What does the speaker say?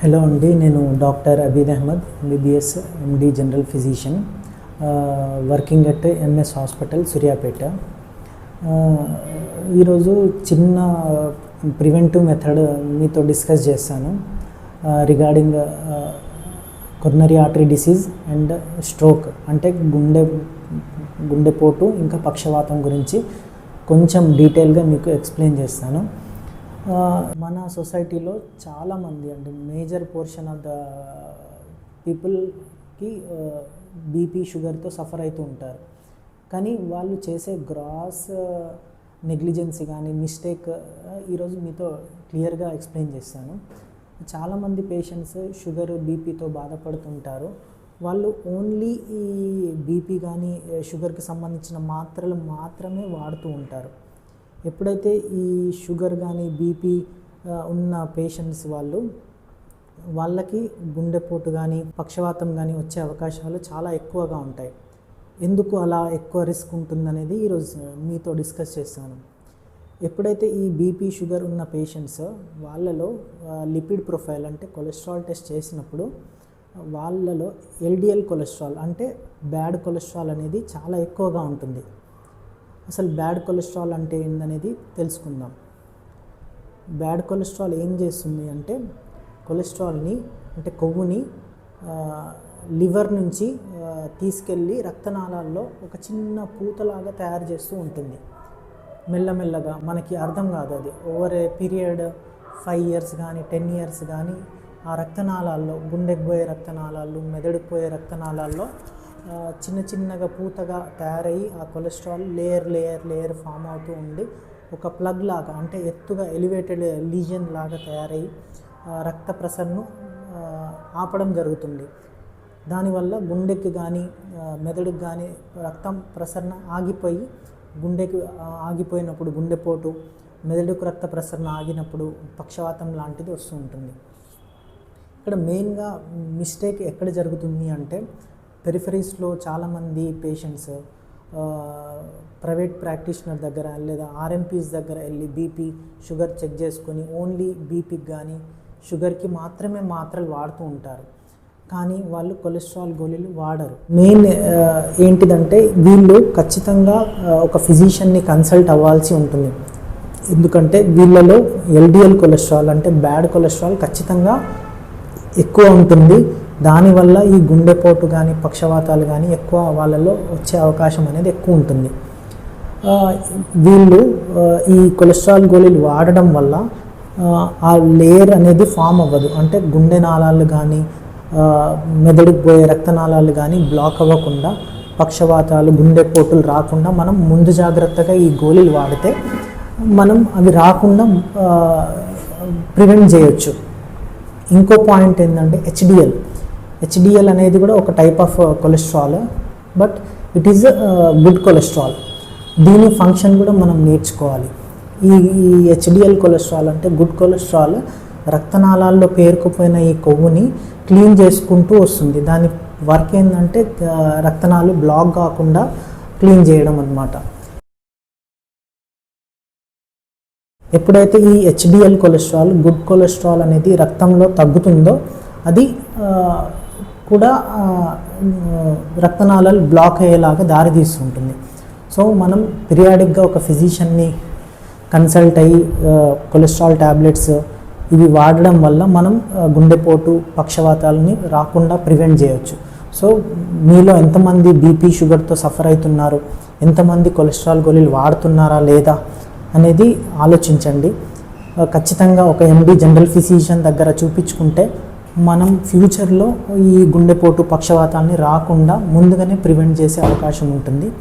Hello అండి నేను doctor Abid Ahmed MBBS MD general physician working at MS hospital Suryapet. ఈరోజు చిన్న preventive method మీతో డిస్కస్ చేస్తాను. Regarding coronary artery disease and stroke అంటే గుండె గుండెపోటు ఇంకా పక్షవాతం గురించి కొంచెం డీటెయిల్గా మీకు ఎక్స్ప్లెయిన్ చేస్తాను. మన సొసైటీలో చాలామంది అంటే మేజర్ పోర్షన్ ఆఫ్ ద పీపుల్కి బీపీ షుగర్తో సఫర్ అవుతూ ఉంటారు. కానీ వాళ్ళు చేసే గ్రాస్ నెగ్లిజెన్సీ కానీ మిస్టేక్ ఈరోజు మీతో క్లియర్గా ఎక్స్ప్లెయిన్ చేస్తాను. చాలామంది పేషెంట్స్ షుగర్ బీపీతో బాధపడుతుంటారు. వాళ్ళు ఓన్లీ ఈ బీపీ కానీ షుగర్కి సంబంధించిన మాత్రలు మాత్రమే వాడుతూ ఉంటారు. ఎప్పుడైతే ఈ షుగర్ కానీ బీపీ ఉన్న పేషెంట్స్ వాళ్ళు వాళ్ళకి గుండెపోటు కానీ పక్షవాతం కానీ వచ్చే అవకాశాలు చాలా ఎక్కువగా ఉంటాయి. ఎందుకు అలా ఎక్కువ రిస్క్ ఉంటుందనేది ఈరోజు మీతో డిస్కస్ చేస్తాను. ఎప్పుడైతే ఈ బీపీ షుగర్ ఉన్న పేషెంట్స్ వాళ్ళలో లిపిడ్ ప్రొఫైల్ అంటే కొలెస్ట్రాల్ టెస్ట్ చేసినప్పుడు వాళ్ళలో ఎల్డిఎల్ కొలెస్ట్రాల్ అంటే బ్యాడ్ కొలెస్ట్రాల్ అనేది చాలా ఎక్కువగా ఉంటుంది. అసలు బ్యాడ్ కొలెస్ట్రాల్ అంటే ఏందనేది తెలుసుకుందాం. బ్యాడ్ కొలెస్ట్రాల్ ఏం చేస్తుంది అంటే కొలెస్ట్రాల్ని అంటే కొవ్వుని లివర్ నుంచి తీసుకెళ్ళి రక్తనాళాల్లో ఒక చిన్న పూతలాగా తయారు చేస్తూ ఉంటుంది. మెల్లమెల్లగా మనకి అర్థం కాదు అది. Over a period five years కానీ టెన్ ఇయర్స్ కానీ ఆ రక్తనాళాల్లో గుండెకు పోయే రక్తనాళాలు మెదడుకు పోయే రక్తనాళాల్లో చిన్న చిన్నగా పూతగా తయారయ్యి ఆ cholesterol layer layer layer form అవుతూ ఉండి ఒక ప్లగ్ లాగా అంటే ఎత్తుగా ఎలివేటెడ్ లీజన్ లాగా తయారయ్యి రక్త ప్రసరణను ఆపడం జరుగుతుంది. దానివల్ల గుండెకి కానీ మెదడుకు కానీ రక్తం ప్రసరణ ఆగిపోయి గుండెకి ఆగిపోయినప్పుడు గుండెపోటు మెదడుకు రక్త ప్రసరణ ఆగినప్పుడు పక్షవాతం లాంటిది వస్తూ ఉంటుంది. ఇక్కడ మెయిన్గా మిస్టేక్ ఎక్కడ జరుగుతుంది అంటే పెరిఫరీస్లో చాలామంది పేషెంట్స్ ప్రైవేట్ ప్రాక్టీషనర్ దగ్గర లేదా ఆర్ఎంపీస్ దగ్గర వెళ్ళి బీపీ షుగర్ చెక్ చేసుకొని ఓన్లీ బీపీకి కానీ షుగర్కి మాత్రమే మాత్రలు వాడుతూ ఉంటారు. కానీ వాళ్ళు కొలెస్ట్రాల్ గోళీలు వాడరు. మెయిన్ ఏంటిదంటే వీళ్ళు ఖచ్చితంగా ఒక ఫిజిషియన్ని కన్సల్ట్ అవ్వాల్సి ఉంటుంది. ఎందుకంటే వీళ్ళలో ఎల్డిఎల్ కొలెస్ట్రాల్ అంటే బ్యాడ్ కొలెస్ట్రాల్ ఖచ్చితంగా ఎక్కువ ఉంటుంది. దానివల్ల ఈ గుండెపోటు కానీ పక్షవాతాలు కానీ ఎక్కువ వాళ్ళలో వచ్చే అవకాశం అనేది ఎక్కువ ఉంటుంది. వీళ్ళు ఈ కొలెస్ట్రాల్ గోళీలు వాడడం వల్ల ఆ, లేయర్ అనేది ఫామ్ అవ్వదు. అంటే గుండె నాళాలు కానీ మెదడుకు పోయే రక్తనాళాలు కానీ బ్లాక్ అవ్వకుండా పక్షవాతాలు గుండెపోటులు రాకుండా మనం ముందు జాగ్రత్తగా ఈ గోళీలు వాడితే మనం అవి రాకుండా ప్రివెంట్ చేయొచ్చు. ఇంకో పాయింట్ ఏంటంటే హెచ్డిఎల్. హెచ్డిఎల్ అనేది కూడా ఒక type of cholesterol but it is good cholesterol దీని ఫంక్షన్ కూడా మనం నేర్చుకోవాలి. ఈ ఈ హెచ్డిఎల్ కొలెస్ట్రాల్ అంటే గుడ్ కొలెస్ట్రాల్ రక్తనాళాల్లో పేరుకుపోయిన ఈ కొవ్వుని క్లీన్ చేసుకుంటూ వస్తుంది. దాని వర్క్ ఏంటంటే రక్తనాలు బ్లాక్ కాకుండా క్లీన్ చేయడం అన్నమాట. ఎప్పుడైతే ఈ హెచ్డిఎల్ కొలెస్ట్రాల్ గుడ్ కొలెస్ట్రాల్ అనేది రక్తంలో తగ్గుతుందో అది కూడా రక్తనాళాలు బ్లాక్ అయ్యేలాగా దారితీస్తుంటుంది సో మనం పిరియాడిక్గా ఒక ఫిజిషియన్ని కన్సల్ట్ అయ్యి కొలెస్ట్రాల్ ట్యాబ్లెట్స్ ఇవి వాడడం వల్ల మనం గుండెపోటు పక్షవాతాలని రాకుండా ప్రివెంట్ చేయొచ్చు. సో మీలో ఎంతమంది బీపీ షుగర్తో సఫర్ అవుతున్నారు? ఎంతమంది కొలెస్ట్రాల్ గోళీలు వాడుతున్నారా లేదా అనేది ఆలోచించండి. ఖచ్చితంగా ఒక ఎండి జనరల్ ఫిజిషియన్ దగ్గర చూపించుకుంటే మనం ఫ్యూచర్లో ఈ గుండెపోటు పక్షవాతాలని రాకుండా ముందుగానే ప్రివెంట్ చేసే అవకాశం ఉంటుంది.